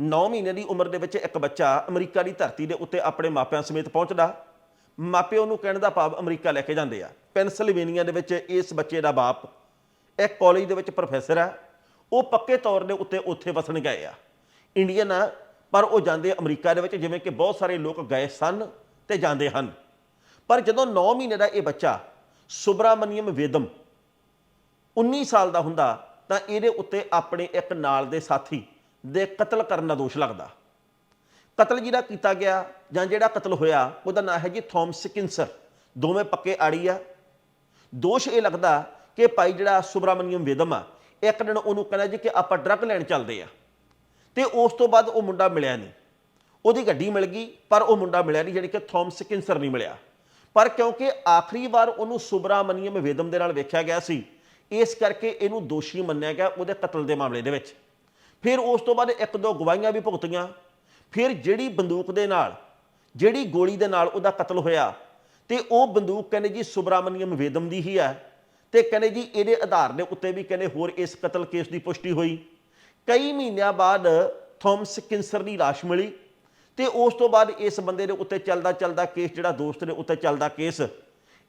9 ਮਹੀਨੇ ਦੀ ਉਮਰ ਦੇ ਵਿੱਚ ਇੱਕ ਬੱਚਾ ਅਮਰੀਕਾ ਦੀ ਧਰਤੀ ਦੇ ਉੱਤੇ ਆਪਣੇ ਮਾਪਿਆਂ ਸਮੇਤ ਪਹੁੰਚਦਾ। ਮਾਪੇ ਉਹਨੂੰ ਕਹਿਣ ਦਾ ਭਾਵ ਅਮਰੀਕਾ ਲੈ ਕੇ ਜਾਂਦੇ ਆ। ਪੈਨਸਲਵੇਨੀਆ ਦੇ ਵਿੱਚ ਇਸ ਬੱਚੇ ਦਾ ਬਾਪ ਇੱਕ ਕਾਲਜ ਦੇ ਵਿੱਚ ਪ੍ਰੋਫੈਸਰ ਆ। ਉਹ ਪੱਕੇ ਤੌਰ ਦੇ ਉੱਤੇ ਉੱਥੇ ਵਸਣ ਗਏ ਆ। ਇੰਡੀਅਨ ਆ, ਪਰ ਉਹ ਜਾਂਦੇ ਅਮਰੀਕਾ ਦੇ ਵਿੱਚ, ਜਿਵੇਂ ਕਿ ਬਹੁਤ ਸਾਰੇ ਲੋਕ ਗਏ ਸਨ ਤੇ ਜਾਂਦੇ ਹਨ। ਪਰ ਜਦੋਂ 9 ਮਹੀਨੇ ਦਾ ਇਹ ਬੱਚਾ ਸੁਬਰਾਮਨੀਅਮ ਵੇਦਮ 19 ਸਾਲ ਦਾ ਹੁੰਦਾ, ਤਾਂ ਇਹਦੇ ਉੱਤੇ ਆਪਣੇ ਇੱਕ ਨਾਲ ਦੇ ਸਾਥੀ ਦੇ ਕਤਲ ਕਰਨ ਦਾ ਦੋਸ਼ ਲੱਗਦਾ। ਕਤਲ ਜਿਹੜਾ ਕੀਤਾ ਗਿਆ ਜਾਂ ਜਿਹੜਾ ਕਤਲ ਹੋਇਆ, ਉਹਦਾ ਨਾਂ ਹੈ ਜੀ ਥੌਮਸ ਕਿੰਸਰ ਦੋਵੇਂ ਪੱਕੇ ਆੜੀ ਆ। ਦੋਸ਼ ਇਹ ਲੱਗਦਾ ਕਿ ਭਾਈ ਜਿਹੜਾ ਸੁਬਰਾਮਨੀਅਮ ਵੇਦਮ ਆ, ਇੱਕ ਦਿਨ ਉਹਨੂੰ ਕਹਿੰਦਾ ਜੀ ਕਿ ਆਪਾਂ ਡਰੱਗ ਲੈਣ ਚੱਲਦੇ ਆ। ਤੇ ਉਸ ਤੋਂ ਬਾਅਦ ਉਹ ਮੁੰਡਾ ਮਿਲਿਆ ਨਹੀਂ। ਉਹਦੀ ਗੱਡੀ ਮਿਲ ਗਈ, ਪਰ ਉਹ ਮੁੰਡਾ ਮਿਲਿਆ ਨਹੀਂ, ਜਾਣੀ ਕਿ ਥੌਮਸ ਕਿੰਸਰ ਨਹੀਂ ਮਿਲਿਆ। ਪਰ ਕਿਉਂਕਿ ਆਖਰੀ ਵਾਰ ਉਹਨੂੰ ਸੁਬਰਾਮਨੀਅਮ ਵੇਦਮ ਦੇ ਨਾਲ ਵੇਖਿਆ ਗਿਆ ਸੀ, ਇਸ ਕਰਕੇ ਇਹਨੂੰ ਦੋਸ਼ੀ ਮੰਨਿਆ ਗਿਆ ਉਹਦੇ ਕਤਲ ਦੇ ਮਾਮਲੇ ਦੇ ਵਿੱਚ। ਫਿਰ ਉਸ ਤੋਂ ਬਾਅਦ ਇੱਕ ਦੋ ਗਵਾਹੀਆਂ ਵੀ ਭੁਗਤੀਆਂ। ਫਿਰ ਜਿਹੜੀ ਬੰਦੂਕ ਦੇ ਨਾਲ, ਜਿਹੜੀ ਗੋਲੀ ਦੇ ਨਾਲ ਉਹਦਾ ਕਤਲ ਹੋਇਆ, ਤੇ ਉਹ ਬੰਦੂਕ ਕਹਿੰਦੇ ਜੀ ਸੁਬਰਾਮਨੀਅਮ ਵੇਦਮ ਦੀ ਹੀ ਹੈ। ਤੇ ਕਹਿੰਦੇ ਜੀ ਇਹਦੇ ਆਧਾਰ ਦੇ ਉੱਤੇ ਵੀ ਕਹਿੰਦੇ ਹੋਰ ਇਸ ਕਤਲ ਕੇਸ ਦੀ ਪੁਸ਼ਟੀ ਹੋਈ। ਕਈ ਮਹੀਨਿਆਂ ਬਾਅਦ ਥੌਮਸ ਕਿੰਸਰ ਦੀ ਲਾਸ਼ ਮਿਲੀ ਤੇ ਉਸ ਤੋਂ ਬਾਅਦ ਇਸ ਬੰਦੇ ਦੇ ਉੱਤੇ ਚੱਲਦਾ ਚੱਲਦਾ ਕੇਸ, ਜਿਹੜਾ ਦੋਸਤ ਦੇ ਉੱਤੇ ਚੱਲਦਾ ਕੇਸ,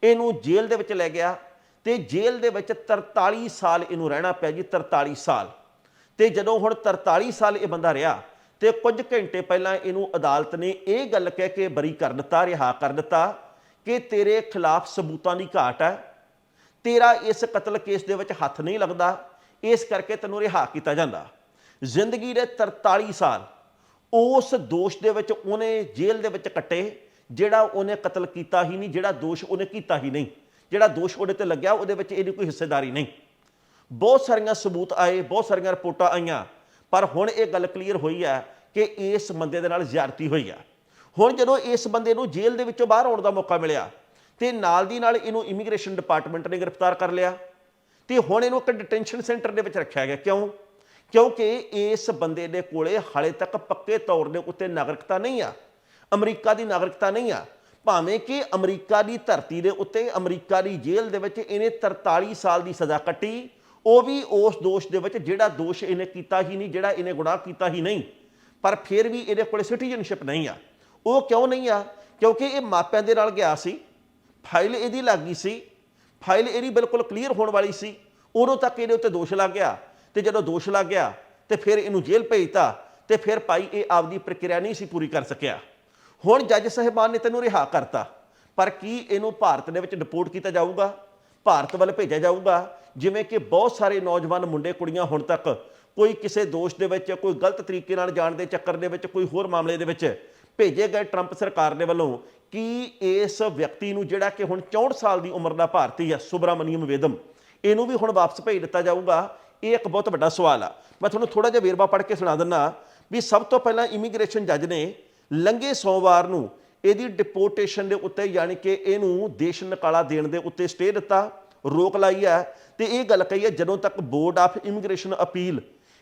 ਇਹਨੂੰ ਜੇਲ੍ਹ ਦੇ ਵਿੱਚ ਲੈ ਗਿਆ ਤੇ ਜੇਲ੍ਹ ਦੇ ਵਿੱਚ 43 ਸਾਲ ਇਹਨੂੰ ਰਹਿਣਾ ਪਿਆ ਜੀ 43 ਸਾਲ। ਤੇ ਜਦੋਂ ਹੁਣ 43 ਸਾਲ ਇਹ ਬੰਦਾ ਰਿਹਾ ਤੇ ਕੁਝ ਘੰਟੇ ਪਹਿਲਾਂ ਇਹਨੂੰ ਅਦਾਲਤ ਨੇ ਇਹ ਗੱਲ ਕਹਿ ਕੇ ਬਰੀ ਕਰ ਦਿੱਤਾ, ਰਿਹਾ ਕਰ ਦਿੱਤਾ ਕਿ ਤੇਰੇ ਖਿਲਾਫ ਸਬੂਤਾਂ ਦੀ ਘਾਟ ਹੈ, ਤੇਰਾ ਇਸ ਕਤਲ ਕੇਸ ਦੇ ਵਿੱਚ ਹੱਥ ਨਹੀਂ ਲੱਗਦਾ, ਇਸ ਕਰਕੇ ਤੈਨੂੰ ਰਿਹਾ ਕੀਤਾ ਜਾਂਦਾ। ਜ਼ਿੰਦਗੀ ਦੇ 43 ਸਾਲ ਉਸ ਦੋਸ਼ ਦੇ ਵਿੱਚ ਉਹਨੇ ਜੇਲ੍ਹ ਦੇ ਵਿੱਚ ਕੱਟੇ, ਜਿਹੜਾ ਉਹਨੇ ਕਤਲ ਕੀਤਾ ਹੀ ਨਹੀਂ, ਜਿਹੜਾ ਦੋਸ਼ ਉਹਨੇ ਕੀਤਾ ਹੀ ਨਹੀਂ, ਜਿਹੜਾ ਦੋਸ਼ ਉਹਦੇ ਤੇ ਲੱਗਿਆ ਉਹਦੇ ਵਿੱਚ ਇਹਦੀ ਕੋਈ ਹਿੱਸੇਦਾਰੀ ਨਹੀਂ। ਬਹੁਤ ਸਾਰੀਆਂ ਸਬੂਤ ਆਏ, ਬਹੁਤ ਸਾਰੀਆਂ ਰਿਪੋਰਟਾਂ ਆਈਆਂ। ਪਰ ਹੁਣ ਇਹ ਗੱਲ ਕਲੀਅਰ ਹੋਈ ਆ ਕਿ ਇਸ ਬੰਦੇ ਦੇ ਨਾਲ ਜ਼ਿਆਰਤੀ ਹੋਈ ਆ। ਹੁਣ ਜਦੋਂ ਇਸ ਬੰਦੇ ਨੂੰ ਜੇਲ੍ਹ ਦੇ ਵਿੱਚੋਂ ਬਾਹਰ ਆਉਣ ਦਾ ਮੌਕਾ ਮਿਲਿਆ, ਤੇ ਨਾਲ ਦੀ ਨਾਲ ਇਹਨੂੰ ਇਮੀਗ੍ਰੇਸ਼ਨ ਡਿਪਾਰਟਮੈਂਟ ਨੇ ਗ੍ਰਿਫਤਾਰ ਕਰ ਲਿਆ। ਤੇ ਹੁਣ ਇਹਨੂੰ ਇੱਕ ਡਿਟੈਂਸ਼ਨ ਸੈਂਟਰ ਦੇ ਵਿੱਚ ਰੱਖਿਆ ਗਿਆ। ਕਿਉਂ? ਕਿਉਂਕਿ ਇਸ ਬੰਦੇ ਦੇ ਕੋਲੇ ਹਾਲੇ ਤੱਕ ਪੱਕੇ ਤੌਰ ਦੇ ਉੱਤੇ ਨਾਗਰਿਕਤਾ ਨਹੀਂ ਆ। ਅਮਰੀਕਾ ਦੀ ਨਾਗਰਿਕਤਾ ਨਹੀਂ ਆ। ਭਾਵੇਂ ਕਿ ਅਮਰੀਕਾ ਦੀ ਧਰਤੀ ਦੇ ਉੱਤੇ, ਅਮਰੀਕਾ ਦੀ ਜੇਲ੍ਹ ਦੇ ਵਿੱਚ ਇਹਨੇ 43 ਸਾਲ ਦੀ ਸਜ਼ਾ ਕੱਟੀ ਉਹ ਵੀ ਉਸ ਦੋਸ਼ ਦੇ ਵਿੱਚ ਜਿਹੜਾ ਦੋਸ਼ ਇਹਨੇ ਕੀਤਾ ਹੀ ਨਹੀਂ, ਜਿਹੜਾ ਇਹਨੇ ਗੁਨਾਹ ਕੀਤਾ ਹੀ ਨਹੀਂ। ਪਰ ਫਿਰ ਵੀ ਇਹਦੇ ਕੋਲ ਸਿਟੀਜ਼ਨਸ਼ਿਪ ਨਹੀਂ ਆ। ਉਹ ਕਿਉਂ ਨਹੀਂ ਆ? ਕਿਉਂਕਿ ਇਹ ਮਾਪਿਆਂ ਦੇ ਨਾਲ ਗਿਆ ਸੀ, ਫਾਈਲ ਇਹਦੀ ਲੱਗ ਗਈ ਸੀ, ਫਾਈਲ ਇਹਦੀ ਬਿਲਕੁਲ ਕਲੀਅਰ ਹੋਣ ਵਾਲੀ ਸੀ। ਉਦੋਂ ਤੱਕ ਇਹਦੇ ਉੱਤੇ ਦੋਸ਼ ਲੱਗ ਗਿਆ ਤੇ ਜਦੋਂ ਦੋਸ਼ ਲੱਗ ਗਿਆ ਤੇ ਫਿਰ ਇਹਨੂੰ ਜੇਲ੍ਹ ਭੇਜਤਾ ਤੇ ਫਿਰ ਭਾਈ ਇਹ ਆਪਦੀ ਪ੍ਰਕਿਰਿਆ ਨਹੀਂ ਸੀ ਪੂਰੀ ਕਰ ਸਕਿਆ। ਹੁਣ ਜੱਜ ਸਾਹਿਬਾਨ ਨੇ ਤੈਨੂੰ ਰਿਹਾ ਕਰਤਾ। ਪਰ ਕੀ ਇਹਨੂੰ ਭਾਰਤ ਦੇ ਵਿੱਚ ਡਿਪੋਰਟ ਕੀਤਾ ਜਾਊਗਾ? ਭਾਰਤ ਵੱਲ ਭੇਜਿਆ ਜਾਊਗਾ? ਜਿਵੇਂ ਕਿ ਬਹੁਤ ਸਾਰੇ ਨੌਜਵਾਨ ਮੁੰਡੇ ਕੁੜੀਆਂ ਹੁਣ ਤੱਕ ਕੋਈ ਕਿਸੇ ਦੋਸ਼ ਦੇ ਵਿੱਚ ਕੋਈ ਗਲਤ ਤਰੀਕੇ ਨਾਲ ਜਾਣ ਦੇ ਚੱਕਰ ਦੇ ਵਿੱਚ ਕੋਈ ਹੋਰ ਮਾਮਲੇ ਦੇ ਵਿੱਚ ਭੇਜੇ ਗਏ ਟਰੰਪ ਸਰਕਾਰ ਦੇ ਵੱਲੋਂ ਕਿ ਇਸ ਵਿਅਕਤੀ ਨੂੰ ਜਿਹੜਾ ਕਿ ਹੁਣ 64 ਸਾਲ ਦੀ ਉਮਰ ਦਾ ਭਾਰਤੀ ਹੈ, ਸੁਬਰਾਮਨੀਅਮ ਵੇਦਮ, ਇਹਨੂੰ ਵੀ ਹੁਣ ਵਾਪਸ ਭੇਜ ਦਿੱਤਾ ਜਾਊਗਾ? ਇਹ ਇੱਕ ਬਹੁਤ ਵੱਡਾ ਸਵਾਲ ਆ। ਮੈਂ ਤੁਹਾਨੂੰ ਥੋੜਾ ਜਿਹਾ ਵੇਰਵਾ ਪੜ੍ਹ ਕੇ ਸੁਣਾ ਦਿੰਦਾ ਵੀ ਸਭ ਤੋਂ ਪਹਿਲਾਂ ਇਮੀਗ੍ਰੇਸ਼ਨ ਜੱਜ ਨੇ ਲੰਘੇ ਸੋਮਵਾਰ ਨੂੰ ਇਹਦੀ ਡਿਪੋਰਟੇਸ਼ਨ ਦੇ ਉੱਤੇ ਯਾਨੀ ਕਿ ਇਹਨੂੰ ਦੇਸ਼ ਨਿਕਾਲਾ ਦੇਣ ਦੇ ਉੱਤੇ ਸਟੇ ਦਿੱਤਾ, ਰੋਕ ਲਾਈ ਹੈ। ਤੇ ਇਹ ਗੱਲ ਕਹੀ ਹੈ, ਜਦੋਂ ਤੱਕ ਬੋਰਡ ਆਫ ਇਮੀਗ੍ਰੇਸ਼ਨ ਅਪੀਲ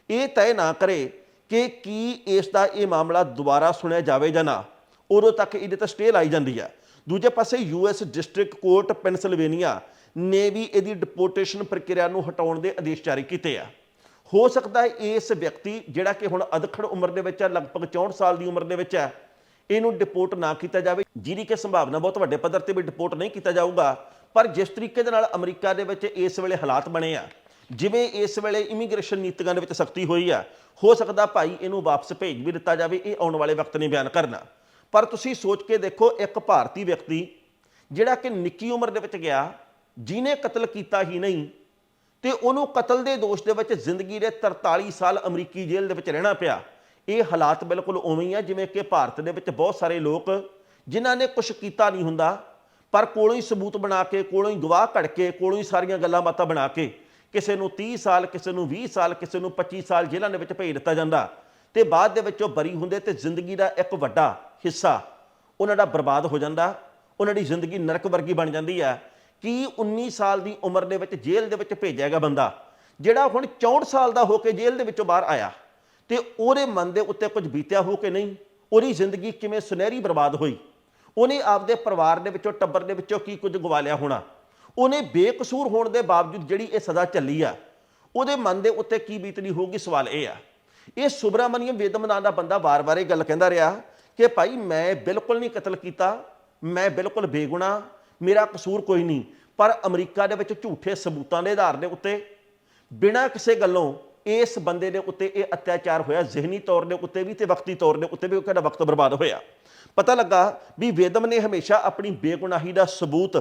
ਇਹ ਤੈਅ ਨਾ ਕਰੇ ਕਿ ਕੀ ਇਸ ਦਾ ਇਹ ਮਾਮਲਾ ਦੁਬਾਰਾ ਸੁਣਿਆ ਜਾਵੇ ਜਾਂ ਨਾ, ਉਦੋਂ ਤੱਕ ਇਹਦੇ ਤੇ ਸਟੇ ਲਾਈ ਜਾਂਦੀ ਹੈ। ਦੂਜੇ ਪਾਸੇ ਯੂਐਸ ਡਿਸਟ੍ਰਿਕਟ ਕੋਰਟ ਪੈਨਸਲਵੇਨੀਆ ਨੇ ਵੀ ਇਹਦੀ ਡਿਪੋਰਟੇਸ਼ਨ ਪ੍ਰਕਿਰਿਆ ਨੂੰ ਹਟਾਉਣ ਦੇ ਆਦੇਸ਼ ਜਾਰੀ ਕੀਤੇ ਆ। ਹੋ ਸਕਦਾ ਹੈ ਇਸ ਵਿਅਕਤੀ, ਜਿਹੜਾ ਕਿ ਹੁਣ ਅਧਖੜ ਉਮਰ ਦੇ ਵਿੱਚ ਹੈ, ਲਗਭਗ 64 ਸਾਲ ਦੀ ਉਮਰ ਦੇ ਵਿੱਚ ਹੈ, ਇਹਨੂੰ ਡਿਪੋਰਟ ਨਾ ਕੀਤਾ ਜਾਵੇ। ਜਿਹਦੀ ਕਿ ਸੰਭਾਵਨਾ ਬਹੁਤ ਵੱਡੇ ਪੱਧਰ ਤੇ ਵੀ ਡਿਪੋਰਟ ਨਹੀਂ ਕੀਤਾ ਜਾਊਗਾ। ਪਰ ਜਿਸ ਤਰੀਕੇ ਦੇ ਨਾਲ ਅਮਰੀਕਾ ਦੇ ਵਿੱਚ ਇਸ ਵੇਲੇ ਹਾਲਾਤ ਬਣੇ ਆ, ਜਿਵੇਂ ਇਸ ਵੇਲੇ ਇਮੀਗ੍ਰੇਸ਼ਨ ਨੀਤੀਆਂ ਦੇ ਵਿੱਚ ਸਖਤੀ ਹੋਈ ਆ, ਹੋ ਸਕਦਾ ਭਾਈ ਇਹਨੂੰ ਵਾਪਸ ਭੇਜ ਵੀ ਦਿੱਤਾ ਜਾਵੇ, ਇਹ ਆਉਣ ਵਾਲੇ ਵਕਤ ਨੇ ਬਿਆਨ ਕਰਨਾ। ਪਰ ਤੁਸੀਂ ਸੋਚ ਕੇ ਦੇਖੋ, ਇੱਕ ਭਾਰਤੀ ਵਿਅਕਤੀ ਜਿਹੜਾ ਕਿ ਨਿੱਕੀ ਉਮਰ ਦੇ ਵਿੱਚ ਗਿਆ, ਜਿਹਨੇ ਕਤਲ ਕੀਤਾ ਹੀ ਨਹੀਂ, ਤੇ ਉਹਨੂੰ ਕਤਲ ਦੇ ਦੋਸ਼ ਦੇ ਵਿੱਚ ਜ਼ਿੰਦਗੀ ਦੇ 43 ਸਾਲ ਅਮਰੀਕੀ ਜੇਲ੍ਹ ਦੇ ਵਿੱਚ ਰਹਿਣਾ ਪਿਆ। ਇਹ ਹਾਲਾਤ ਬਿਲਕੁਲ ਉਵੇਂ ਹੀ ਆ, ਜਿਵੇਂ ਕਿ ਭਾਰਤ ਦੇ ਵਿੱਚ ਬਹੁਤ ਸਾਰੇ ਲੋਕ ਜਿਨ੍ਹਾਂ ਨੇ ਕੁਝ ਕੀਤਾ ਨਹੀਂ ਹੁੰਦਾ ਪਰ ਕੋਲੋਂ ਹੀ ਸਬੂਤ ਬਣਾ ਕੇ, ਕੋਲੋਂ ਹੀ ਗਵਾਹ ਘੜ ਕੇ, ਕੋਲੋਂ ਹੀ ਸਾਰੀਆਂ ਗੱਲਾਂ ਬਾਤਾਂ ਬਣਾ ਕੇ ਕਿਸੇ ਨੂੰ 30 ਸਾਲ, ਕਿਸੇ ਨੂੰ 20 ਸਾਲ, ਕਿਸੇ ਨੂੰ 25 ਸਾਲ ਜੇਲ੍ਹਾਂ ਦੇ ਵਿੱਚ ਭੇਜ ਦਿੱਤਾ ਜਾਂਦਾ। ਤੇ ਬਾਅਦ ਦੇ ਵਿੱਚ ਉਹ ਬਰੀ ਹੁੰਦੇ ਤੇ ਜ਼ਿੰਦਗੀ ਦਾ ਇੱਕ ਵੱਡਾ ਹਿੱਸਾ ਉਹਨਾਂ ਦਾ ਬਰਬਾਦ ਹੋ ਜਾਂਦਾ। ਉਹਨਾਂ ਦੀ ਜ਼ਿੰਦਗੀ ਨਰਕ ਵਰਗੀ ਬਣ ਜਾਂਦੀ ਹੈ ਕਿ 19 ਸਾਲ ਦੀ ਉਮਰ ਦੇ ਵਿੱਚ ਜੇਲ੍ਹ ਦੇ ਵਿੱਚ ਭੇਜਿਆ ਗਿਆ ਬੰਦਾ, ਜਿਹੜਾ ਹੁਣ 64 ਸਾਲ ਦਾ ਹੋ ਕੇ ਜੇਲ੍ਹ ਦੇ ਵਿੱਚੋਂ ਬਾਹਰ ਆਇਆ? ਤੇ ਉਹਦੇ ਮਨ ਦੇ ਉੱਤੇ ਕੁਝ ਬੀਤਿਆ ਹੋ ਕੇ ਨਹੀਂ? ਉਹਦੀ ਜ਼ਿੰਦਗੀ ਕਿਵੇਂ ਸੁਨਹਿਰੀ ਬਰਬਾਦ ਹੋਈ? ਉਹਨੇ ਆਪਦੇ ਪਰਿਵਾਰ ਦੇ ਵਿੱਚੋਂ, ਟੱਬਰ ਦੇ ਵਿੱਚੋਂ ਕੀ ਕੁਝ ਗਵਾ ਲਿਆ ਹੋਣਾ? ਉਹਨੇ ਬੇਕਸੂਰ ਹੋਣ ਦੇ ਬਾਵਜੂਦ ਜਿਹੜੀ ਇਹ ਸਜ਼ਾ ਚੱਲੀ ਆ, ਉਹਦੇ ਮਨ ਦੇ ਉੱਤੇ ਕੀ ਬੀਤਣੀ ਹੋਊਗੀ ਸਵਾਲ ਇਹ ਆ। ਇਹ ਸੁਬਰਾਮਨੀਅਮ ਵੇਦਮ ਨਾਂ ਦਾ ਬੰਦਾ ਵਾਰ-ਵਾਰ ਇਹ ਗੱਲ ਕਹਿੰਦਾ ਰਿਹਾ ਕਿ ਭਾਈ ਮੈਂ ਬਿਲਕੁਲ ਨਹੀਂ ਕਤਲ ਕੀਤਾ, ਮੈਂ ਬਿਲਕੁਲ ਬੇਗੁਨਾਹ, ਮੇਰਾ ਕਸੂਰ ਕੋਈ ਨਹੀਂ, ਪਰ ਅਮਰੀਕਾ ਦੇ ਵਿੱਚ ਝੂਠੇ ਸਬੂਤਾਂ ਦੇ ਆਧਾਰ ਦੇ ਉੱਤੇ, ਬਿਨਾਂ ਕਿਸੇ ਗੱਲੋਂ ਇਸ ਬੰਦੇ ਦੇ ਉੱਤੇ ਇਹ ਅਤਿਆਚਾਰ ਹੋਇਆ, ਜ਼ਿਹਨੀ ਤੌਰ ਦੇ ਉੱਤੇ ਵੀ ਤੇ ਵਕਤੀ ਤੌਰ ਦੇ ਉੱਤੇ ਵੀ ਉਹ ਕਹਿੰਦਾ ਵਕਤ ਬਰਬਾਦ ਹੋਇਆ। ਪਤਾ ਲੱਗਾ ਵੀ ਵੇਦਮ ਨੇ ਹਮੇਸ਼ਾ ਆਪਣੀ ਬੇਗੁਨਾਹੀ ਦਾ ਸਬੂਤ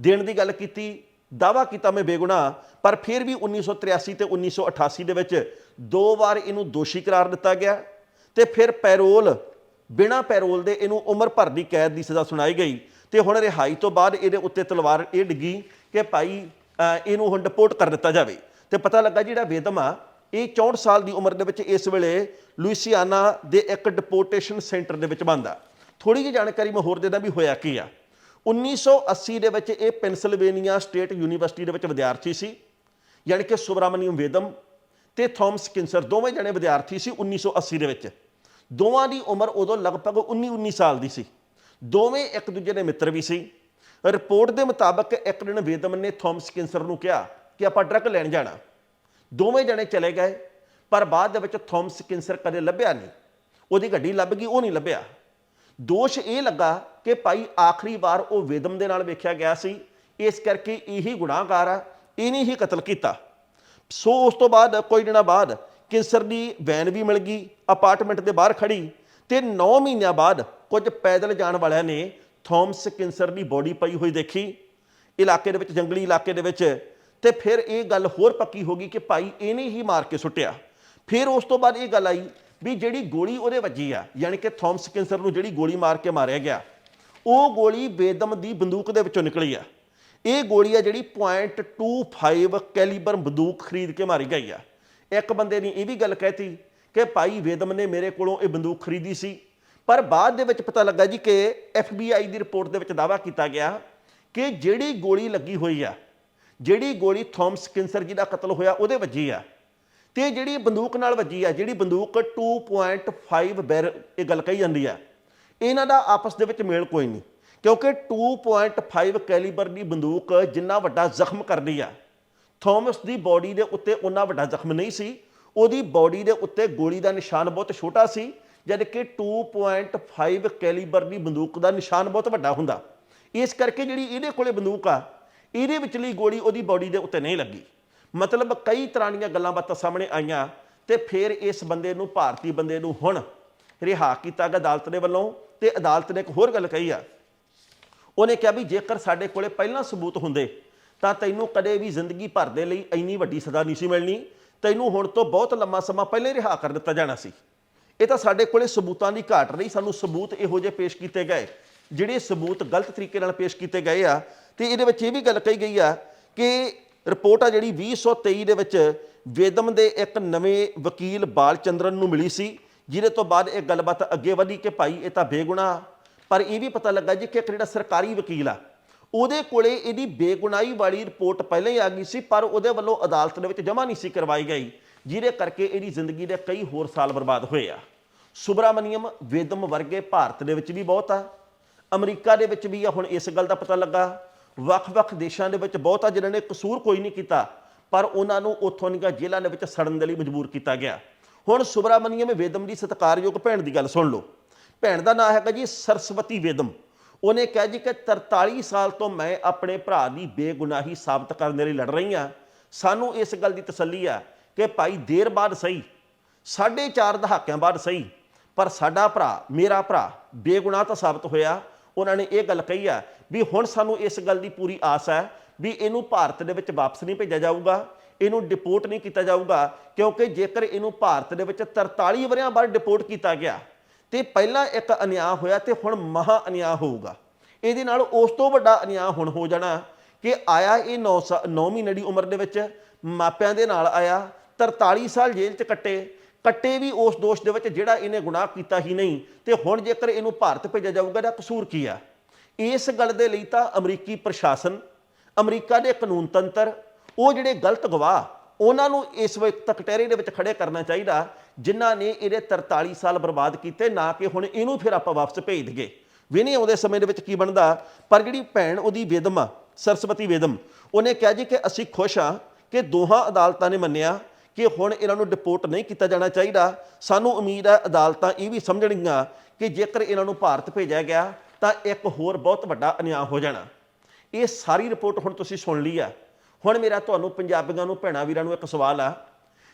ਦੇਣ ਦੀ ਗੱਲ ਕੀਤੀ ਦਾਵਾ ਕੀਤਾ ਮੈਂ ਬੇਗੁਨਾਹ, ਪਰ ਫਿਰ ਵੀ 1983 ਤੇ 1988 ਦੇ ਵਿੱਚ ਦੋ ਵਾਰ ਇਹਨੂੰ ਦੋਸ਼ੀ ਕਰਾਰ ਦਿੱਤਾ ਗਿਆ ਤੇ ਫਿਰ ਪੈਰੋਲ, ਬਿਨਾਂ ਪੈਰੋਲ ਦੇ ਇਹਨੂੰ ਉਮਰ ਭਰ ਦੀ ਕੈਦ ਦੀ ਸਜ਼ਾ ਸੁਣਾਈ ਗਈ ਤੇ ਹੁਣ ਰਿਹਾਈ ਤੋਂ ਬਾਅਦ ਇਹਦੇ ਉੱਤੇ ਤਲਵਾਰ ਇਹ ਡਿੱਗੀ ਕਿ ਭਾਈ ਇਹਨੂੰ ਹੁਣ ਡਿਪੋਰਟ ਕਰ ਦਿੱਤਾ ਜਾਵੇ। ਤੇ ਪਤਾ ਲੱਗਾ ਜਿਹੜਾ ਵੇਦਮ ਆ, ਇਹ 64 ਸਾਲ ਦੀ ਉਮਰ ਦੇ ਵਿੱਚ ਇਸ ਵੇਲੇ ਲੁਈਸੀਆਨਾ ਦੇ ਇੱਕ ਡਿਪੋਰਟੇਸ਼ਨ ਸੈਂਟਰ ਦੇ ਵਿੱਚ ਬੰਦਾ ਥੋੜੀ ਜਿਹੀ ਜਾਣਕਾਰੀ ਮੈਂ ਹੋਰ ਦੇਦਾ ਵੀ ਹੋਇਆ ਕੀ ਆ। 1980 ਦੇ ਵਿੱਚ ਇਹ ਪੈਨਸਿਲਵੇਨੀਆ ਸਟੇਟ ਯੂਨੀਵਰਸਿਟੀ ਦੇ ਵਿੱਚ ਵਿਦਿਆਰਥੀ ਸੀ, ਯਾਨੀ ਕਿ ਸੁਬਰਾਮਨੀਅਮ ਵੇਦਮ ਤੇ ਥਾਮਸ ਕਿੰਸਰ ਦੋਵੇਂ ਜਣੇ ਵਿਦਿਆਰਥੀ ਸੀ 1980 ਦੇ ਵਿੱਚ। ਦੋਵਾਂ ਦੀ ਉਮਰ ਉਦੋਂ ਲਗਭਗ 19-19 ਸਾਲ ਦੀ ਸੀ। ਦੋਵੇਂ ਇੱਕ ਦੂਜੇ ਦੇ ਮਿੱਤਰ ਵੀ ਸੀ। ਰਿਪੋਰਟ ਦੇ ਮੁਤਾਬਕ ਇੱਕ ਦਿਨ ਵੇਦਮ ਨੇ ਥਾਮਸ ਕਿੰਸਰ ਨੂੰ ਕਿਹਾ ਕਿ ਆਪਾਂ ਡਰੱਗ ਲੈਣ ਜਾਣਾ। ਦੋਵੇਂ ਜਣੇ ਚਲੇ ਗਏ, ਪਰ ਬਾਅਦ ਦੇ ਵਿੱਚ ਥਾਮਸ ਕਿੰਸਰ ਕਦੇ ਲੱਭਿਆ ਨਹੀਂ। ਉਹਦੀ ਗੱਡੀ ਲੱਭ ਗਈ, ਉਹ ਨਹੀਂ ਲੱਭਿਆ। ਦੋਸ਼ ਇਹ ਲੱਗਾ ਕਿ ਭਾਈ ਆਖਰੀ ਵਾਰ ਉਹ ਵੇਦਮ ਦੇ ਨਾਲ ਵੇਖਿਆ ਗਿਆ ਸੀ। ਇਸ ਕਰਕੇ ਇਹੀ ਗੁਨਾਹਗਾਰ ਆ, ਇਹਨੇ ਹੀ ਕਤਲ ਕੀਤਾ। ਸੋ ਉਸ ਤੋਂ ਬਾਅਦ ਕੋਈ ਦਿਨਾਂ ਬਾਅਦ ਕਿੰਸਰ ਦੀ ਵੈਨ ਵੀ ਮਿਲ ਗਈ, ਅਪਾਰਟਮੈਂਟ ਦੇ ਬਾਹਰ ਖੜੀ ਤੇ 9 ਮਹੀਨਿਆਂ ਬਾਅਦ ਕੁਝ ਪੈਦਲ ਜਾਣ ਵਾਲਿਆਂ ਨੇ ਥਾਮਸ ਕਿੰਸਰ ਦੀ ਬੋਡੀ ਪਈ ਹੋਈ ਦੇਖੀ। ਇਲਾਕੇ ਦੇ ਵਿੱਚ, ਜੰਗਲੀ ਇਲਾਕੇ ਦੇ ਵਿੱਚ ਤੇ ਫਿਰ ਇਹ ਗੱਲ ਹੋਰ ਪੱਕੀ ਹੋ ਗਈ ਕਿ ਭਾਈ ਇਹਨੇ ਹੀ ਮਾਰ ਕੇ ਸੁੱਟਿਆ। ਫਿਰ ਉਸ ਤੋਂ ਬਾਅਦ ਇਹ ਗੱਲ ਆਈ ਵੀ ਜਿਹੜੀ ਗੋਲੀ ਉਹਦੇ ਵੱਜੀ ਆ, ਯਾਨੀ ਕਿ ਥਾਮਸ ਕਿੰਸਰ ਨੂੰ ਜਿਹੜੀ ਗੋਲੀ ਮਾਰ ਕੇ ਮਾਰਿਆ ਗਿਆ, ਉਹ ਗੋਲੀ ਬੇਦਮ ਦੀ ਬੰਦੂਕ ਦੇ ਵਿੱਚੋਂ ਨਿਕਲੀ ਆ। ਇਹ ਗੋਲੀ ਆ ਜਿਹੜੀ .25 ਕੈਲੀਬਰ ਬੰਦੂਕ ਖਰੀਦ ਕੇ ਮਾਰੀ ਗਈ ਆ। ਇੱਕ ਬੰਦੇ ਨੇ ਇਹ ਵੀ ਗੱਲ ਕਹਿਤੀ ਕਿ ਭਾਈ ਵੇਦਮ ਨੇ ਮੇਰੇ ਕੋਲੋਂ ਇਹ ਬੰਦੂਕ ਖਰੀਦੀ ਸੀ, ਪਰ ਬਾਅਦ ਦੇ ਵਿੱਚ ਪਤਾ ਲੱਗਾ ਜੀ ਕਿ FBI ਦੀ ਰਿਪੋਰਟ ਦੇ ਵਿੱਚ ਦਾਵਾ ਕੀਤਾ ਗਿਆ ਕਿ ਜਿਹੜੀ ਗੋਲੀ ਲੱਗੀ ਹੋਈ ਆ, ਜਿਹੜੀ ਗੋਲੀ ਥਾਮਸ ਕਿੰਸਰ ਜੀ ਦਾ ਕਤਲ ਹੋਇਆ, ਉਹਦੇ ਵੱਜੀ ਆ। ਤੇ ਜਿਹੜੀ ਬੰਦੂਕ ਨਾਲ ਵੱਜੀ ਆ, ਜਿਹੜੀ ਬੰਦੂਕ 2.5 ਬੈਰ ਇਹ ਗੱਲ ਕਹੀ ਜਾਂਦੀ ਆ, ਇਹਨਾਂ ਦਾ ਆਪਸ ਦੇ ਵਿੱਚ ਮੇਲ ਕੋਈ ਨਹੀਂ, ਕਿਉਂਕਿ 2.5 ਕੈਲੀਬਰ ਦੀ ਬੰਦੂਕ ਜਿੰਨਾ ਵੱਡਾ ਜ਼ਖਮ ਕਰਦੀ ਆ, ਥੋਮਸ ਦੀ ਬਾਡੀ ਦੇ ਉੱਤੇ ਉਹਨਾਂ ਵੱਡਾ ਜ਼ਖਮ ਨਹੀਂ ਸੀ, ਉਹਦੀ ਬਾਡੀ ਦੇ ਉੱਤੇ ਗੋਲੀ ਦਾ ਨਿਸ਼ਾਨ ਬਹੁਤ ਛੋਟਾ ਸੀ, ਜਦ ਕਿ 2.5 ਕੈਲੀਬਰ ਦੀ ਬੰਦੂਕ ਦਾ ਨਿਸ਼ਾਨ ਬਹੁਤ ਵੱਡਾ ਹੁੰਦਾ। ਇਸ ਕਰਕੇ ਜਿਹੜੀ ਇਹਦੇ ਕੋਲੇ ਬੰਦੂਕ ਆ, ਇਹਦੇ ਵਿਚਲੀ ਗੋਲੀ ਉਹਦੀ ਬਾਡੀ ਦੇ ਉੱਤੇ ਨਹੀਂ ਲੱਗੀ। ਮਤਲਬ ਕਈ ਤਰ੍ਹਾਂ ਦੀਆਂ ਗੱਲਾਂ ਬਾਤਾਂ ਸਾਹਮਣੇ ਆਈਆਂ ਤੇ ਫਿਰ ਇਸ ਬੰਦੇ ਨੂੰ, ਭਾਰਤੀ ਬੰਦੇ ਨੂੰ ਹੁਣ ਰਿਹਾ ਕੀਤਾ ਗਿਆ ਅਦਾਲਤ ਦੇ ਵੱਲੋਂ ਤੇ ਅਦਾਲਤ ਨੇ ਇੱਕ ਹੋਰ ਗੱਲ ਕਹੀ ਆ। ਉਹਨੇ ਕਿਹਾ ਵੀ ਜੇਕਰ ਸਾਡੇ ਕੋਲੇ ਪਹਿਲਾਂ ਸਬੂਤ ਹੁੰਦੇ ਤਾਂ ਤੈਨੂੰ ਕਦੇ ਵੀ ਜ਼ਿੰਦਗੀ ਭਰ ਦੇ ਲਈ ਇੰਨੀ ਵੱਡੀ ਸਜ਼ਾ ਨਹੀਂ ਸੀ ਮਿਲਣੀ। ਤੈਨੂੰ ਹੁਣ ਤੋਂ ਬਹੁਤ ਲੰਮਾ ਸਮਾਂ ਪਹਿਲਾਂ ਹੀ ਰਿਹਾ ਕਰ ਦਿੱਤਾ ਜਾਣਾ ਸੀ। ਇਹ ਤਾਂ ਸਾਡੇ ਕੋਲੇ ਸਬੂਤਾਂ ਦੀ ਘਾਟ ਰਹੀ ਸਾਨੂੰ ਸਬੂਤ ਇਹੋ ਜਿਹੇ ਪੇਸ਼ ਕੀਤੇ ਗਏ, ਜਿਹੜੇ ਸਬੂਤ ਗਲਤ ਤਰੀਕੇ ਨਾਲ ਪੇਸ਼ ਕੀਤੇ ਗਏ ਆ। ਤੇ ਇਹਦੇ ਵਿੱਚ ਇਹ ਵੀ ਗੱਲ ਕਹੀ ਗਈ ਆ ਕਿ ਰਿਪੋਰਟ ਆ ਜਿਹੜੀ 2023 ਦੇ ਵਿੱਚ ਵੇਦਮ ਦੇ ਇੱਕ ਨਵੇਂ ਵਕੀਲ ਬਾਲ ਚੰਦਰਨ ਨੂੰ ਮਿਲੀ ਸੀ, ਜਿਹਦੇ ਤੋਂ ਬਾਅਦ ਇਹ ਗੱਲਬਾਤ ਅੱਗੇ ਵਧੀ ਕਿ ਭਾਈ ਇਹ ਤਾਂ ਬੇਗੁਨਾਹ ਪਰ ਇਹ ਵੀ ਪਤਾ ਲੱਗਾ ਜੀ ਕਿ ਇੱਕ ਜਿਹੜਾ ਸਰਕਾਰੀ ਵਕੀਲ ਆ, ਉਹਦੇ ਕੋਲੇ ਇਹਦੀ ਬੇਗੁਨਾਹੀ ਵਾਲੀ ਰਿਪੋਰਟ ਪਹਿਲਾਂ ਹੀ ਆ ਗਈ ਸੀ, ਪਰ ਉਹਦੇ ਵੱਲੋਂ ਅਦਾਲਤ ਦੇ ਵਿੱਚ ਜਮ੍ਹਾਂ ਨਹੀਂ ਸੀ ਕਰਵਾਈ ਗਈ, ਜਿਹਦੇ ਕਰਕੇ ਇਹਦੀ ਜ਼ਿੰਦਗੀ ਦੇ ਕਈ ਹੋਰ ਸਾਲ ਬਰਬਾਦ ਹੋਏ ਆ। ਸੁਬਰਾਮਨੀਅਮ ਵੇਦਮ ਵਰਗੇ ਭਾਰਤ ਦੇ ਵਿੱਚ ਵੀ ਬਹੁਤ ਆ, ਅਮਰੀਕਾ ਦੇ ਵਿੱਚ ਵੀ ਆ, ਹੁਣ ਇਸ ਗੱਲ ਦਾ ਪਤਾ ਲੱਗਾ। ਵੱਖ-ਵੱਖ ਦੇਸ਼ਾਂ ਦੇ ਵਿੱਚ ਬਹੁਤਾ ਜਿਨ੍ਹਾਂ ਨੇ ਕਸੂਰ ਕੋਈ ਨਹੀਂ ਕੀਤਾ, ਪਰ ਉਹਨਾਂ ਨੂੰ ਉੱਥੋਂ ਦੀਆਂ ਜੇਲ੍ਹਾਂ ਦੇ ਵਿੱਚ ਸੜਨ ਦੇ ਲਈ ਮਜਬੂਰ ਕੀਤਾ ਗਿਆ। ਹੁਣ ਸੁਬਰਾਮਨੀਅਮ ਵੇਦਮ ਦੀ ਸਤਿਕਾਰਯੋਗ ਭੈਣ ਦੀ ਗੱਲ ਸੁਣ ਲਓ। ਭੈਣ ਦਾ ਨਾਮ ਹੈਗਾ ਜੀ ਸਰਸਵਤੀ ਵੇਦਮ। ਉਹਨੇ ਕਿਹਾ ਜੀ ਕਿ 43 ਸਾਲ ਤੋਂ ਮੈਂ ਆਪਣੇ ਭਰਾ ਦੀ ਬੇਗੁਨਾਹੀ ਸਾਬਤ ਕਰਨ ਦੇ ਲਈ ਲੜ ਰਹੀ ਹਾਂ। ਸਾਨੂੰ ਇਸ ਗੱਲ ਦੀ ਤਸੱਲੀ ਆ ਕਿ ਭਾਈ ਦੇਰ ਬਾਅਦ ਸਹੀ, ਸਾਢੇ ਚਾਰ ਦਹਾਕਿਆਂ ਬਾਅਦ ਸਹੀ, ਪਰ ਸਾਡਾ ਭਰਾ, ਮੇਰਾ ਭਰਾ ਬੇਗੁਨਾਹ ਤਾਂ ਸਾਬਤ ਹੋਇਆ। ਉਹਨਾਂ ਨੇ ਇਹ ਗੱਲ ਕਹੀ ਆ ਵੀ ਹੁਣ ਸਾਨੂੰ ਇਸ ਗੱਲ ਦੀ ਪੂਰੀ ਆਸ ਹੈ ਵੀ ਇਹਨੂੰ ਭਾਰਤ ਦੇ ਵਿੱਚ ਵਾਪਸ ਨਹੀਂ ਭੇਜਿਆ ਜਾਊਗਾ, ਇਹਨੂੰ ਡਿਪੋਰਟ ਨਹੀਂ ਕੀਤਾ ਜਾਊਗਾ, ਕਿਉਂਕਿ ਜੇਕਰ ਇਹਨੂੰ ਭਾਰਤ ਦੇ ਵਿੱਚ 43 ਵਰਿਆਂ ਬਾਅਦ ਡਿਪੋਰਟ ਕੀਤਾ ਗਿਆ, ਤੇ ਪਹਿਲਾਂ ਇੱਕ ਅਨਿਆਂ ਹੋਇਆ ਤੇ ਹੁਣ ਮਹਾ ਅਨਿਆਂ ਹੋਊਗਾ। ਇਹਦੇ ਨਾਲ ਉਸ ਤੋਂ ਵੱਡਾ ਅਨਿਆਂ ਹੁਣ ਹੋ ਜਾਣਾ ਕਿ ਆਇਆ ਇਹ 9 9 ਮਹੀਨੇ ਦੀ ਉਮਰ ਦੇ ਵਿੱਚ, ਮਾਪਿਆਂ ਦੇ ਨਾਲ ਆਇਆ 43 ਸਾਲ ਜੇਲ੍ਹ 'ਚ ਕੱਟੇ ਕੱਟੇ ਵੀ ਉਸ ਦੋਸ਼ ਦੇ ਵਿੱਚ ਜਿਹੜਾ ਇਹਨੇ ਗੁਨਾਹ ਕੀਤਾ ਹੀ ਨਹੀਂ, ਤੇ ਹੁਣ ਜੇਕਰ ਇਹਨੂੰ ਭਾਰਤ ਭੇਜਿਆ ਜਾਊਗਾ, ਇਹਦਾ ਕਸੂਰ ਕੀ ਆ? ਇਸ ਗੱਲ ਦੇ ਲਈ ਤਾਂ ਅਮਰੀਕੀ ਪ੍ਰਸ਼ਾਸਨ, ਅਮਰੀਕਾ ਦੇ ਕਾਨੂੰਨ ਤੰਤਰ, ਉਹ ਜਿਹੜੇ ਗਲਤ ਗਵਾਹ, ਉਹਨਾਂ ਨੂੰ ਇਸ ਵਕਤ ਕਟਹਿਰੇ ਦੇ ਵਿੱਚ ਖੜੇ ਕਰਨਾ ਚਾਹੀਦਾ, ਜਿਨ੍ਹਾਂ ਨੇ ਇਹਦੇ 43 ਸਾਲ ਬਰਬਾਦ ਕੀਤੇ, ਨਾ ਕਿ ਹੁਣ ਇਹਨੂੰ ਫਿਰ ਆਪਾਂ ਵਾਪਸ ਭੇਜ ਦਈਏ। ਵੀ ਨਹੀਂ ਆਉਂਦੇ ਸਮੇਂ ਦੇ ਵਿੱਚ ਕੀ ਬਣਦਾ, ਪਰ ਜਿਹੜੀ ਭੈਣ ਉਹਦੀ ਵੇਦਮ ਆ, ਸਰਸਵਤੀ ਵੇਦਮ ਉਹਨੇ ਕਿਹਾ ਜੀ ਕਿ ਅਸੀਂ ਖੁਸ਼ ਹਾਂ ਕਿ ਦੋਹਾਂ ਅਦਾਲਤਾਂ ਨੇ ਮੰਨਿਆ ਕਿ ਹੁਣ ਇਹਨਾਂ ਨੂੰ ਡਿਪੋਰਟ ਨਹੀਂ ਕੀਤਾ ਜਾਣਾ ਚਾਹੀਦਾ। ਸਾਨੂੰ ਉਮੀਦ ਹੈ ਅਦਾਲਤਾਂ ਇਹ ਵੀ ਸਮਝਣਗੀਆਂ ਕਿ ਜੇਕਰ ਇਹਨਾਂ ਨੂੰ ਭਾਰਤ ਭੇਜਿਆ ਗਿਆ ਤਾਂ ਇੱਕ ਹੋਰ ਬਹੁਤ ਵੱਡਾ ਅਨਿਆਂ ਹੋ ਜਾਣਾ। ਇਹ ਸਾਰੀ ਰਿਪੋਰਟ ਹੁਣ ਤੁਸੀਂ ਸੁਣ ਲਈ ਆ। ਹੁਣ ਮੇਰਾ ਤੁਹਾਨੂੰ ਪੰਜਾਬੀਆਂ ਨੂੰ, ਭੈਣਾਂ ਵੀਰਾਂ ਨੂੰ ਇੱਕ ਸਵਾਲ ਆ।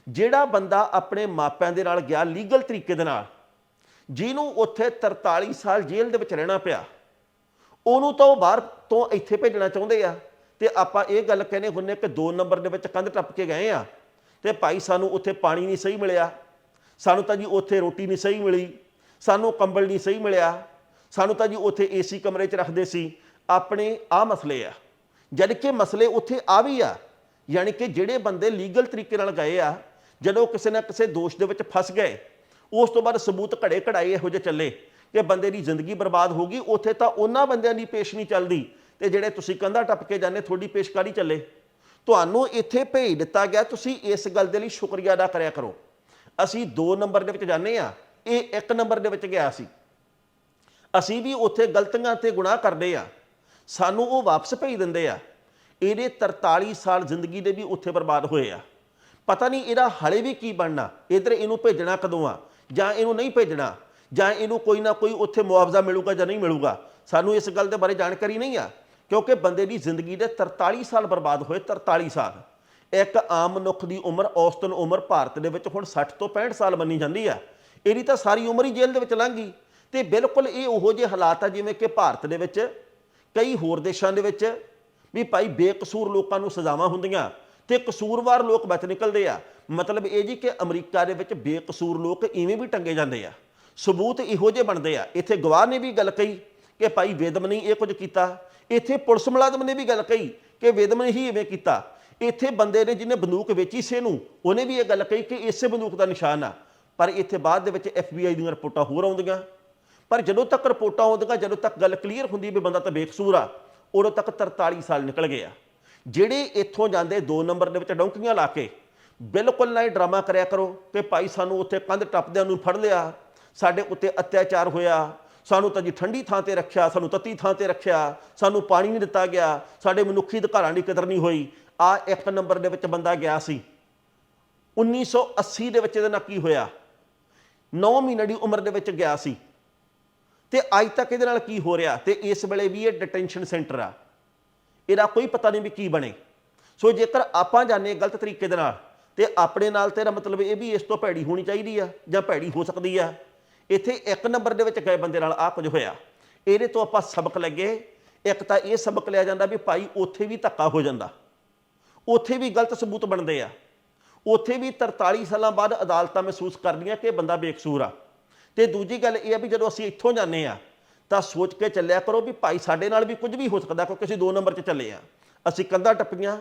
ਜਿਹੜਾ ਬੰਦਾ ਆਪਣੇ ਮਾਪਿਆਂ ਦੇ ਨਾਲ ਗਿਆ ਲੀਗਲ ਤਰੀਕੇ ਦੇ ਨਾਲ, ਜਿਹਨੂੰ ਉੱਥੇ 43 ਸਾਲ ਜੇਲ੍ਹ ਦੇ ਵਿੱਚ ਰਹਿਣਾ ਪਿਆ, ਉਹਨੂੰ ਤਾਂ ਉਹ ਬਾਹਰ ਤੋਂ ਇੱਥੇ ਭੇਜਣਾ ਚਾਹੁੰਦੇ ਆ। ਤੇ ਆਪਾਂ ਇਹ ਗੱਲ ਕਹਿੰਦੇ ਹੁੰਨੇ ਕਿ 2 ਨੰਬਰ ਦੇ ਵਿੱਚ ਕੰਧ ਟੱਪ ਕੇ ਗਏ ਆ, ਤੇ ਭਾਈ ਸਾਨੂੰ ਉੱਥੇ ਪਾਣੀ ਨਹੀਂ ਸਹੀ ਮਿਲਿਆ। ਸਾਨੂੰ ਤਾਂ ਜੀ ਉੱਥੇ ਰੋਟੀ ਨਹੀਂ ਸਹੀ ਮਿਲੀ, ਸਾਨੂੰ ਕੰਬਲ ਨਹੀਂ ਸਹੀ ਮਿਲਿਆ। ਸਾਨੂੰ ਤਾਂ ਜੀ ਉੱਥੇ ਏਸੀ ਕਮਰੇ 'ਚ ਰੱਖਦੇ ਸੀ। ਆਪਣੇ ਆ ਮਸਲੇ ਆ। ਜਦ ਕਿ ਮਸਲੇ ਉੱਥੇ ਆ ਵੀ ਆ। ਯਾਨੀ ਕਿ ਜਿਹੜੇ ਬੰਦੇ ਲੀਗਲ ਤਰੀਕੇ ਨਾਲ ਗਏ ਆ, ਜਦੋਂ ਕਿਸੇ ਨਾ ਕਿਸੇ ਦੋਸ਼ ਦੇ ਵਿੱਚ ਫਸ ਗਏ, ਉਸ ਤੋਂ ਬਾਅਦ ਸਬੂਤ ਘੜੇ ਘੜਾਏ ਇਹੋ ਜਿਹੇ ਚੱਲੇ ਕਿ ਬੰਦੇ ਦੀ ਜ਼ਿੰਦਗੀ ਬਰਬਾਦ ਹੋ ਗਈ, ਉੱਥੇ ਤਾਂ ਉਹਨਾਂ ਬੰਦਿਆਂ ਦੀ ਪੇਸ਼ ਨਹੀਂ ਚੱਲਦੀ। ਤੇ ਜਿਹੜੇ ਤੁਸੀਂ ਕੰਧਾ ਟੱਪ ਕੇ ਜਾਂਦੇ, ਤੁਹਾਡੀ ਪੇਸ਼ਕਾਰੀ ਚੱਲੇ। ਤੁਹਾਨੂੰ ਇੱਥੇ ਭੇਜ ਦਿੱਤਾ ਗਿਆ, ਤੁਸੀਂ ਇਸ ਗੱਲ ਦੇ ਲਈ ਸ਼ੁਕਰੀਆ ਅਦਾ ਕਰਿਆ ਕਰੋ। ਅਸੀਂ 2 ਨੰਬਰ ਦੇ ਵਿੱਚ ਜਾਂਦੇ ਆ ਇਹ 1 ਨੰਬਰ ਦੇ ਵਿੱਚ ਗਿਆ ਸੀ। ਅਸੀਂ ਵੀ ਉੱਥੇ ਗਲਤੀਆਂ ਤੇ ਗੁਨਾਹ ਕਰਦੇ ਆ ਸਾਨੂੰ ਉਹ ਵਾਪਸ ਭੇਜ ਦਿੰਦੇ ਆ। ਇਹਦੇ 43 ਸਾਲ ਜ਼ਿੰਦਗੀ ਦੇ ਵੀ ਉੱਥੇ ਬਰਬਾਦ ਹੋਏ ਆ। ਪਤਾ ਨਹੀਂ ਇਹਦਾ ਹਲੇ ਵੀ ਕੀ ਬਣਨਾ। ਇਧਰ ਇਹਨੂੰ ਭੇਜਣਾ ਕਦੋਂ ਆ? ਜਾਂ ਇਹਨੂੰ ਨਹੀਂ ਭੇਜਣਾ? ਜਾਂ ਇਹਨੂੰ ਕੋਈ ਨਾ ਕੋਈ ਉੱਥੇ ਮੁਆਵਜ਼ਾ ਮਿਲੂਗਾ ਜਾਂ ਨਹੀਂ ਮਿਲੂਗਾ? ਸਾਨੂੰ ਇਸ ਗੱਲ ਦੇ ਬਾਰੇ ਜਾਣਕਾਰੀ ਨਹੀਂ ਆ। ਕਿਉਂਕਿ ਬੰਦੇ ਦੀ ਜ਼ਿੰਦਗੀ ਦੇ 43 ਸਾਲ ਬਰਬਾਦ ਹੋਏ 43 ਸਾਲ। ਇੱਕ ਆਮ ਮਨੁੱਖ ਦੀ ਉਮਰ, ਔਸਤਨ ਉਮਰ ਭਾਰਤ ਦੇ ਵਿੱਚ ਹੁਣ 60 ਤੋਂ 65 ਸਾਲ ਮੰਨੀ ਜਾਂਦੀ ਆ। ਇਹਦੀ ਤਾਂ ਸਾਰੀ ਉਮਰ ਹੀ ਜੇਲ੍ਹ ਦੇ ਵਿੱਚ ਲੰਘ ਗਈ। ਤੇ ਬਿਲਕੁਲ ਇਹ ਉਹੋ ਜਿਹੇ ਹਾਲਾਤ ਆ ਜਿਵੇਂ ਕਿ ਭਾਰਤ ਦੇ ਵਿੱਚ, ਕਈ ਹੋਰ ਦੇਸ਼ਾਂ ਦੇ ਵਿੱਚ ਵੀ ਭਾਈ ਬੇਕਸੂਰ ਲੋਕਾਂ ਨੂੰ ਸਜ਼ਾਵਾਂ ਹੁੰਦੀਆਂ ਤੇ ਕਸੂਰਵਾਰ ਲੋਕ ਬਚ ਨਿਕਲਦੇ ਆ। ਮਤਲਬ ਇਹ ਜੀ ਕਿ ਅਮਰੀਕਾ ਦੇ ਵਿੱਚ ਬੇਕਸੂਰ ਲੋਕ ਇਵੇਂ ਵੀ ਟੰਗੇ ਜਾਂਦੇ ਆ। ਸਬੂਤ ਇਹੋ ਜਿਹੇ ਬਣਦੇ ਆ। ਇੱਥੇ ਗਵਾਹ ਨੇ ਵੀ ਗੱਲ ਕਹੀ ਕਿ ਭਾਈ ਵੇਦਮ ਨੇ ਇਹ ਕੁਝ ਕੀਤਾ। ਇੱਥੇ ਪੁਲਿਸ ਮੁਲਾਜ਼ਮ ਨੇ ਵੀ ਗੱਲ ਕਹੀ ਕਿ ਵੇਦਮ ਨੇ ਹੀ ਇਵੇਂ ਕੀਤਾ। ਇੱਥੇ ਬੰਦੇ ਨੇ ਜਿਹਨੇ ਬੰਦੂਕ ਵੇਚੀ ਸੀ ਨੂੰ ਉਹਨੇ ਵੀ ਇਹ ਗੱਲ ਕਹੀ ਕਿ ਇਸੇ ਬੰਦੂਕ ਦਾ ਨਿਸ਼ਾਨ ਆ। ਪਰ ਇੱਥੇ ਬਾਅਦ ਦੇ ਵਿੱਚ FBI ਦੀਆਂ ਰਿਪੋਰਟਾਂ ਹੋਰ ਆਉਂਦੀਆਂ। ਪਰ ਜਦੋਂ ਤੱਕ ਰਿਪੋਰਟਾਂ ਆਉਂਦੀਆਂ ਜਦੋਂ ਤੱਕ ਗੱਲ ਕਲੀਅਰ ਹੁੰਦੀ ਵੀ ਬੰਦਾ ਤਾਂ ਬੇਕਸੂਰ ਆ, ਉਦੋਂ ਤੱਕ 43 ਸਾਲ ਨਿਕਲ ਗਏ ਆ। ਜਿਹੜੇ ਇੱਥੋਂ ਜਾਂਦੇ 2 ਨੰਬਰ ਦੇ ਵਿੱਚ ਡੌਂਕੀਆਂ ਲਾ ਕੇ ਬਿਲਕੁਲ ਨਾ ਇਹ ਡਰਾਮਾ ਕਰਿਆ ਕਰੋ ਕਿ ਭਾਈ ਸਾਨੂੰ ਉੱਥੇ ਕੰਧ ਟੱਪਦਿਆਂ ਨੂੰ ਫੜ ਲਿਆ, ਸਾਡੇ ਉੱਤੇ ਅਤਿਆਚਾਰ ਹੋਇਆ, ਸਾਨੂੰ ਤਾਂ ਜੀ ਠੰਡੀ ਥਾਂ ਤੇ ਰੱਖਿਆ, ਸਾਨੂੰ ਤੱਤੀ ਥਾਂ ਤੇ ਰੱਖਿਆ, ਸਾਨੂੰ ਪਾਣੀ ਨਹੀਂ ਦਿੱਤਾ ਗਿਆ, ਸਾਡੇ ਮਨੁੱਖੀ ਅਧਿਕਾਰਾਂ ਦੀ ਕਦਰ ਨਹੀਂ ਹੋਈ। ਆ ਇੱਕ ਨੰਬਰ ਦੇ ਵਿੱਚ ਬੰਦਾ ਗਿਆ ਸੀ। 1980 ਦੇ ਵਿੱਚ ਇਹਦੇ ਨਾਲ ਕੀ ਹੋਇਆ? 9 ਮਹੀਨੇ ਦੀ ਉਮਰ ਦੇ ਵਿੱਚ ਗਿਆ ਸੀ। ਤੇ ਅੱਜ ਤੱਕ ਇਹਦੇ ਨਾਲ ਕੀ ਹੋ ਰਿਹਾ? ਤੇ ਇਸ ਵੇਲੇ ਵੀ ਇਹ ਡਿਟੈਂਸ਼ਨ ਸੈਂਟਰ ਆ। ਇਹਦਾ ਕੋਈ ਪਤਾ ਨਹੀਂ ਵੀ ਕੀ ਬਣੇ। ਸੋ ਜੇਕਰ ਆਪਾਂ ਜਾਣੇ ਗਲਤ ਤਰੀਕੇ ਦੇ ਨਾਲ, ਤੇ ਆਪਣੇ ਨਾਲ ਤੇਰਾ ਮਤਲਬ ਇਹ ਵੀ ਇਸ ਤੋਂ ਭੈੜੀ ਹੋਣੀ ਚਾਹੀਦੀ ਆ, ਜਾਂ ਭੈੜੀ ਹੋ ਸਕਦੀ ਆ। ਇੱਥੇ ਇੱਕ ਨੰਬਰ ਦੇ ਵਿੱਚ ਗਏ ਬੰਦੇ ਨਾਲ ਆ ਕੁਝ ਹੋਇਆ। ਇਹਦੇ ਤੋਂ ਆਪਾਂ ਸਬਕ ਲੱਗੇ। ਇੱਕ ਤਾਂ ਇਹ ਸਬਕ ਲਿਆ ਜਾਂਦਾ ਵੀ ਭਾਈ ਉੱਥੇ ਵੀ ਧੱਕਾ ਹੋ ਜਾਂਦਾ। ਉੱਥੇ ਵੀ ਗਲਤ ਸਬੂਤ ਬਣਦੇ ਆ। ਉੱਥੇ ਵੀ 43 ਸਾਲਾਂ ਬਾਅਦ ਅਦਾਲਤਾਂ ਮਹਿਸੂਸ ਕਰਦੀਆਂ ਕਿ ਇਹ ਬੰਦਾ ਬੇਕਸੂਰ ਆ। ਤੇ ਦੂਜੀ ਗੱਲ ਇਹ ਆ ਵੀ ਜਦੋਂ ਅਸੀਂ ਇੱਥੋਂ ਜਾਂਦੇ ਆ, ਤਾਂ ਸੋਚ ਕੇ ਚੱਲਿਆ ਕਰੋ ਵੀ ਭਾਈ ਸਾਡੇ ਨਾਲ ਵੀ ਕੁਝ ਵੀ ਹੋ ਸਕਦਾ, ਕਿਉਂਕਿ ਅਸੀਂ ਦੋ ਨੰਬਰ 'ਚ ਚੱਲੇ ਆ। ਅਸੀਂ ਕੰਧਾਂ ਟੱਪੀਆਂ,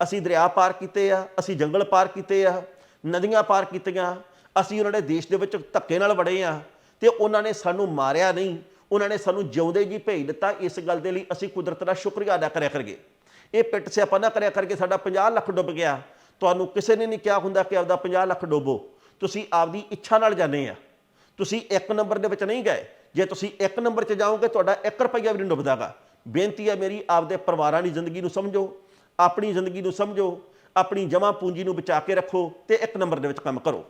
ਅਸੀਂ ਦਰਿਆ ਪਾਰ ਕੀਤੇ ਆ, ਅਸੀਂ ਜੰਗਲ ਪਾਰ ਕੀਤੇ ਆ, ਨਦੀਆਂ ਪਾਰ ਕੀਤੀਆਂ, ਅਸੀਂ ਉਹਨਾਂ ਦੇ ਦੇਸ਼ ਦੇ ਵਿੱਚ ਧੱਕੇ ਨਾਲ ਵੜੇ ਆ, ਤੇ ਉਹਨਾਂ ਨੇ ਸਾਨੂੰ ਮਾਰਿਆ ਨਹੀਂ, ਉਹਨਾਂ ਨੇ ਸਾਨੂੰ ਜਿਉਂਦੇ ਜੀ ਭੇਜ ਦਿੱਤਾ, ਇਸ ਗੱਲ ਦੇ ਲਈ ਅਸੀਂ ਕੁਦਰਤ ਦਾ ਸ਼ੁਕਰੀਆ ਅਦਾ ਕਰਿਆ ਕਰਗੇ ਇਹ ਪਿੱਟ ਸਿਆਪਾ ਨਾ ਕਰਿਆ ਕਰਕੇ ਸਾਡਾ 50 ਲੱਖ ਡੁੱਬ ਗਿਆ। ਤੁਹਾਨੂੰ ਕਿਸੇ ਨੇ ਨਹੀਂ ਕਿਹਾ ਹੁੰਦਾ ਕਿ ਆਪਦਾ 50 ਲੱਖ ਡੋਬੋ। ਤੁਸੀਂ ਆਪਦੀ ਇੱਛਾ ਨਾਲ ਜਾਂਦੇ ਆ। ਤੁਸੀਂ ਇੱਕ ਨੰਬਰ ਦੇ ਵਿੱਚ ਨਹੀਂ ਗਏ। ਜੇ ਤੁਸੀਂ ਇੱਕ ਨੰਬਰ 'ਚ ਜਾਓਗੇ, ਤੁਹਾਡਾ 1 ਰੁਪਈਆ ਵੀ ਨਹੀਂ ਡੁੱਬਦਾਗਾ। ਬੇਨਤੀ ਹੈ ਮੇਰੀ, ਆਪਦੇ ਪਰਿਵਾਰਾਂ ਦੀ ਜ਼ਿੰਦਗੀ ਨੂੰ ਸਮਝੋ, ਆਪਣੀ ਜ਼ਿੰਦਗੀ ਨੂੰ ਸਮਝੋ, ਆਪਣੀ ਜਮਾ ਪੂੰਜੀ ਨੂੰ ਬਚਾ ਕੇ ਰੱਖੋ ਤੇ ਇੱਕ ਨੰਬਰ ਦੇ ਵਿੱਚ ਕੰਮ ਕਰੋ।